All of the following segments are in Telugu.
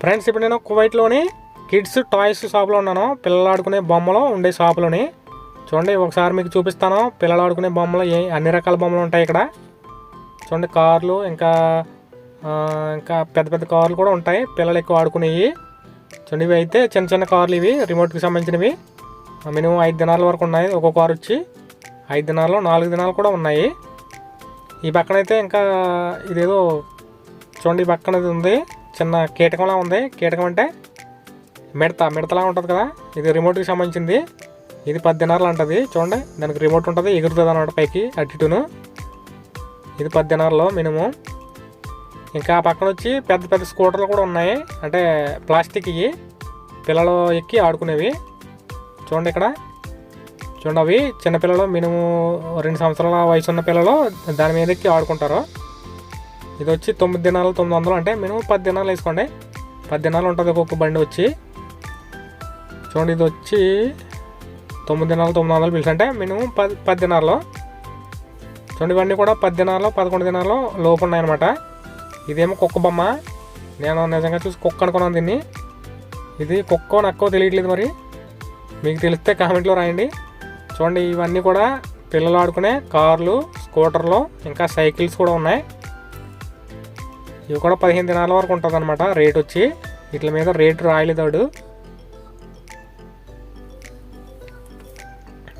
ఫ్రెండ్స్ ఇప్పుడు నేను కువైట్లోని కిడ్స్ టాయ్స్ షాప్లో ఉన్నాను. పిల్లలు ఆడుకునే బొమ్మలు ఉండే షాపులోని. చూడండి ఒకసారి మీకు చూపిస్తాను. పిల్లలు ఆడుకునే బొమ్మలు ఏ అన్ని రకాల బొమ్మలు ఉంటాయి ఇక్కడ. చూడండి కార్లు ఇంకా ఇంకా పెద్ద పెద్ద కార్లు కూడా ఉంటాయి. పిల్లలు ఎక్కువ ఆడుకునేవి. చూడండి ఇవి అయితే చిన్న చిన్న కార్లు ఇవి రిమోట్కి సంబంధించినవి. మినిమం ఐదు దినాల వరకు ఉన్నాయి. ఒక్కో కార్ వచ్చి ఐదు దినాలు నాలుగు దినాలు కూడా ఉన్నాయి. ఈ పక్కన అయితే ఇంకా ఇదేదో చూడండి ఈ పక్కన ఇది ఉంది. చిన్న కీటకంలా ఉంది. కీటకం అంటే మిడత మిడతలా ఉంటుంది కదా. ఇది రిమోట్కి సంబంధించింది. ఇది పద్దెనారులు అంటుంది అంటది. చూడండి దానికి రిమోట్ ఉంటుంది. ఎగురుతుంది అనమాట పైకి అటు ఇటును ఇది పది మినిమం. ఇంకా పక్కన వచ్చి పెద్ద పెద్ద స్కూటర్లు కూడా ఉన్నాయి. అంటే ప్లాస్టిక్ ఇవి. పిల్లలు ఎక్కి ఆడుకునేవి. చూడండి ఇక్కడ. చూడండి అవి. చిన్నపిల్లలు మినిమం రెండు సంవత్సరాల వయసు ఉన్న పిల్లలు దాని మీద ఎక్కి ఆడుకుంటారు. ఇది వచ్చి తొమ్మిది దినాలు తొమ్మిది వందలు. అంటే మినిమం పది దినాలు వేసుకోండి. పది దినాలు ఉంటుంది ఒక్కొక్క బండి వచ్చి. చూడండి ఇది వచ్చి తొమ్మిది దినాలు తొమ్మిది వందలు పిలిచి అంటే మినిమం పది పది దినాల్లో. చూడండి ఇవన్నీ కూడా పది దినాలు పదకొండు దినాలు లోపు ఉన్నాయన్నమాట. ఇదేమో కుక్క బొమ్మ. నేను నిజంగా చూసి కుక్క అనుకున్నాను దీన్ని. ఇది కుక్కో నక్కో తెలియట్లేదు మరి. మీకు తెలిస్తే కామెంట్లో రాయండి. చూడండి ఇవన్నీ కూడా పిల్లలు ఆడుకునే కార్లు స్కూటర్లు ఇంకా సైకిల్స్ కూడా ఉన్నాయి. ఇవి కూడా పదిహేను దినాల వరకు ఉంటుంది అనమాట రేట్ వచ్చి వీటి మీద రేటు రాయలేదాడు.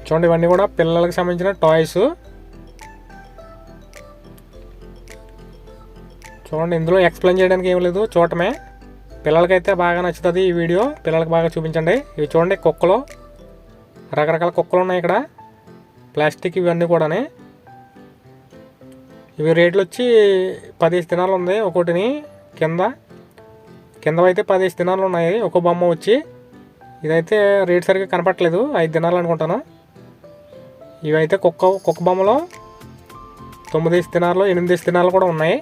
చూడండి ఇవన్నీ కూడా పిల్లలకు సంబంధించిన టాయ్స్ చూడండి ఇందులో ఎక్స్ప్లెయిన్ చేయడానికి ఏం లేదు చూడటమే. పిల్లలకైతే బాగా నచ్చుతుంది ఈ వీడియో. పిల్లలకు బాగా చూపించండి. ఇవి చూడండి కుక్కలు. రకరకాల కుక్కలు ఉన్నాయి ఇక్కడ. ప్లాస్టిక్ ఇవన్నీ కూడానే. ఇవి రేట్లు వచ్చి పదిహేను దినాలు ఉంది ఒకటిని కింద. కింద అయితే పదిహేను దినాలు ఉన్నాయి. ఒక బొమ్మ వచ్చి ఇదైతే రేట్ సరిగ్గా కనపట్లేదు ఐదు దినాలు అనుకుంటాను. ఇవైతే కుక్క కుక్క బొమ్మలో తొమ్మిది దినాలు ఎనిమిది దినాలు కూడా ఉన్నాయి.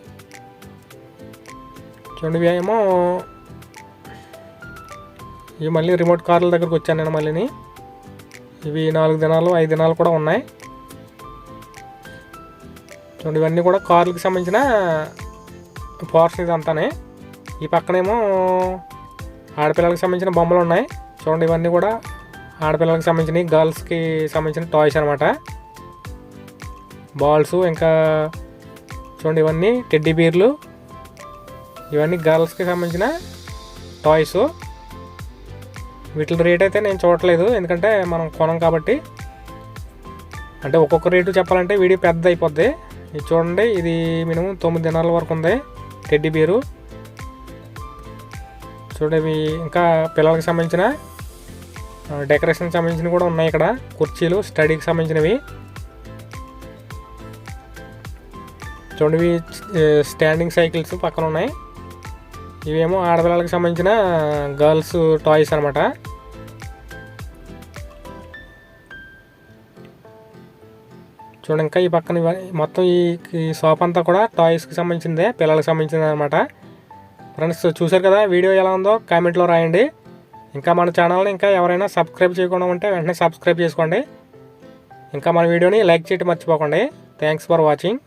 చూడండి ఏమో ఇవి మళ్ళీ రిమోట్ కార్ల దగ్గరకు వచ్చాను నేను మళ్ళీని. ఇవి నాలుగు దినాలు ఐదు దినాలు కూడా ఉన్నాయి. చూడండి ఇవన్నీ కూడా కార్లకు సంబంధించిన పార్ట్స్ ఇదంతానే ఈ పక్కనేమో ఆడపిల్లలకు సంబంధించిన బొమ్మలు ఉన్నాయి. చూడండి ఇవన్నీ కూడా ఆడపిల్లలకు సంబంధించిన గర్ల్స్కి సంబంధించిన టాయ్స్ అనమాట బాల్స్ ఇంకా చూడండి ఇవన్నీ టెడ్డీ బీర్లు ఇవన్నీ గర్ల్స్కి సంబంధించిన టాయ్స్ వీటి రేట్ అయితే నేను చూడట్లేదు ఎందుకంటే మనం కొనం కాబట్టి. అంటే ఒక్కొక్క రేటు చెప్పాలంటే వీడియో పెద్ద అయిపోద్ది ఇది చూడండి ఇది మినిమం తొమ్మిది దినాల వరకు ఉంది. టెడ్డీ బీరు. చూడండి ఇవి ఇంకా పిల్లలకి సంబంధించిన డెకరేషన్ సంబంధించినవి కూడా ఉన్నాయి ఇక్కడ. కుర్చీలు స్టడీకి సంబంధించినవి. చూడండి ఇవి స్టాండింగ్ సైకిల్స్ పక్కన ఉన్నాయి. ఇవేమో ఆడపిల్లలకి సంబంధించిన గర్ల్స్ టాయ్స్ అనమాట చూడండి ఇంకా ఈ పక్కన మొత్తం ఈ షాప్ అంతా కూడా టాయ్స్కి సంబంధించిందే పిల్లలకి సంబంధించింది అనమాట ఫ్రెండ్స్ చూశారు కదా వీడియో ఎలా ఉందో? కామెంట్లో రాయండి. ఇంకా మన ఛానల్ని ఇంకా ఎవరైనా సబ్స్క్రైబ్ చేయకుండా ఉంటే వెంటనే సబ్స్క్రైబ్ చేసుకోండి. ఇంకా మన వీడియోని లైక్ చేయడం మర్చిపోకండి. Thanks for watching